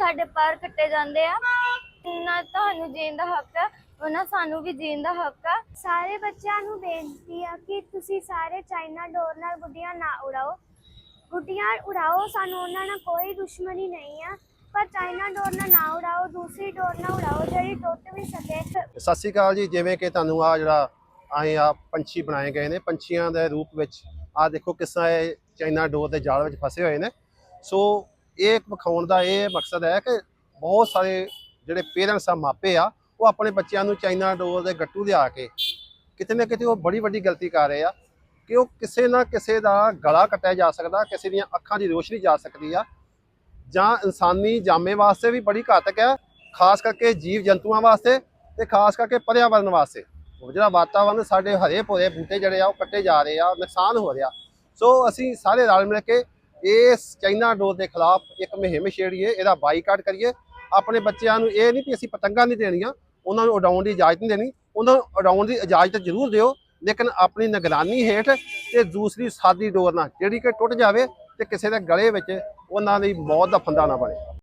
ਸਾਡੇ ਪਰ ਕੱਟੇ ਜਾਂਦੇ ਆ। ਨਾ ਤੁਹਾਨੂੰ ਜੀਣ ਦਾ ਹੱਕ ਆ ਉਹਨਾਂ ਸਾਨੂੰ ਵੀ ਜੀਣ ਦਾ ਹੱਕ ਆ। ਸਾਰੇ ਬੱਚਿਆਂ ਨੂੰ ਬੇਨਤੀ ਆ ਕਿ ਤੁਸੀਂ ਸਾਰੇ ਚਾਈਨਾ ਡੋਰ ਨਾਲ ਗੁੱਡੀਆਂ ਨਾ ਉਡਾਓ। ਗੁੱਡੀਆਂ ਉਡਾਓ ਸਾਨੂੰ ਉਹਨਾਂ ਨਾਲ ਕੋਈ ਦੁਸ਼ਮਣੀ ਨਹੀਂ ਆ। ਪਰ ਚਾਈਨਾ ਡੋਰ ਨਾਲ ਨਾ ਉਡਾਓ ਦੂਸਰੀ ਡੋਰ ਨਾਲ ਉਡਾਓ ਜਿਹੜੀ ਟੁੱਟ ਵੀ ਸਕੇ। ਸਤਿ ਸ਼੍ਰੀ ਅਕਾਲ ਜੀ ਜਿਵੇਂ ਕਿ ਤੁਹਾਨੂੰ ਆ ਜਿਹੜਾ ਆਏ ਆ ਪੰਛੀ ਬਣਾਏ ਗਏ ਨੇ ਪੰਛੀਆਂ ਦੇ ਰੂਪ ਵਿੱਚ ਆ ਦੇਖੋ ਕਿਸ ਇਹ ਚਾਈਨਾ ਡੋਰ ਦੇ ਜਾਲ ਵਿੱਚ ਫਸੇ ਹੋਏ ਨੇ। ਸੋ ਇਹ ਵਿਖਾਉਣ ਦਾ ਇਹ ਮਕਸਦ ਹੈ ਕਿ ਬਹੁਤ ਸਾਰੇ ਜਿਹੜੇ ਪੇਰੈਂਟਸ ਆ, ਮਾਪੇ ਆ, ਉਹ ਆਪਣੇ ਬੱਚਿਆਂ ਨੂੰ ਚਾਈਨਾ ਡੋਰ ਦੇ ਗੱਟੂ ਲਿਆ ਕੇ ਕਿਤੇ ਨਾ ਕਿਤੇ ਉਹ ਬੜੀ ਵੱਡੀ ਗਲਤੀ ਕਰ ਰਹੇ ਆ ਕਿ ਉਹ ਕਿਸੇ ਨਾ ਕਿਸੇ ਦਾ ਗਲਾ ਕੱਟਿਆ ਜਾ ਸਕਦਾ, ਕਿਸੇ ਦੀਆਂ ਅੱਖਾਂ ਦੀ ਰੋਸ਼ਨੀ ਜਾ ਸਕਦੀ ਆ। ਜਾਂ ਇਨਸਾਨੀ ਜਾਮੇ ਵਾਸਤੇ ਵੀ ਬੜੀ ਘਾਤਕ ਹੈ, ਖਾਸ ਕਰਕੇ ਜੀਵ ਜੰਤੂਆਂ ਵਾਸਤੇ ਤੇ ਖਾਸ ਕਰਕੇ ਪਰਿਆਵਰਨ ਵਾਸਤੇ। ਜਿਹੜਾ ਵਾਤਾਵਰਨ ਸਾਡੇ ਹਰੇ ਭੋਰੇ ਬੂਟੇ ਜਿਹੜੇ ਆ, ਉਹ ਕੱਟੇ ਜਾ ਰਹੇ ਆ, ਨੁਕਸਾਨ ਹੋ ਰਿਹਾ। ਸੋ ਅਸੀਂ ਸਾਰੇ ਰਲ ਮਿਲ ਕੇ ਇਸ ਚਾਈਨਾ ਡੋਰ ਦੇ ਖਿਲਾਫ ਇੱਕ ਮੁਹਿੰਮ ਛੇੜੀਏ ਇਹਦਾ ਬਾਈਕਾਟ ਕਰੀਏ। ਆਪਣੇ ਬੱਚਿਆਂ ਨੂੰ ਇਹ ਨਹੀਂ ਕਿ ਅਸੀਂ ਪਤੰਗਾਂ ਨਹੀਂ ਦੇਣੀਆਂ, ਉਹਨਾਂ ਨੂੰ ਉਡਾਉਣ ਦੀ ਇਜਾਜ਼ਤ ਨਹੀਂ ਦੇਣੀ। ਉਹਨਾਂ ਨੂੰ ਉਡਾਉਣ ਦੀ ਇਜਾਜ਼ਤ ਜ਼ਰੂਰ ਦਿਓ, ਲੇਕਿਨ ਆਪਣੀ ਨਿਗਰਾਨੀ ਹੇਠ ਤੇ ਦੂਸਰੀ ਸਾਦੀ ਡੋਰ ਨਾਲ ਜਿਹੜੀ ਕਿ ਟੁੱਟ ਜਾਵੇ ਤੇ ਕਿਸੇ ਦੇ ਗਲੇ ਵਿੱਚ ਉਹਨਾਂ ਦੀ ਮੌਤ ਦਾ ਫੰਦਾ ਨਾ ਬਣੇ।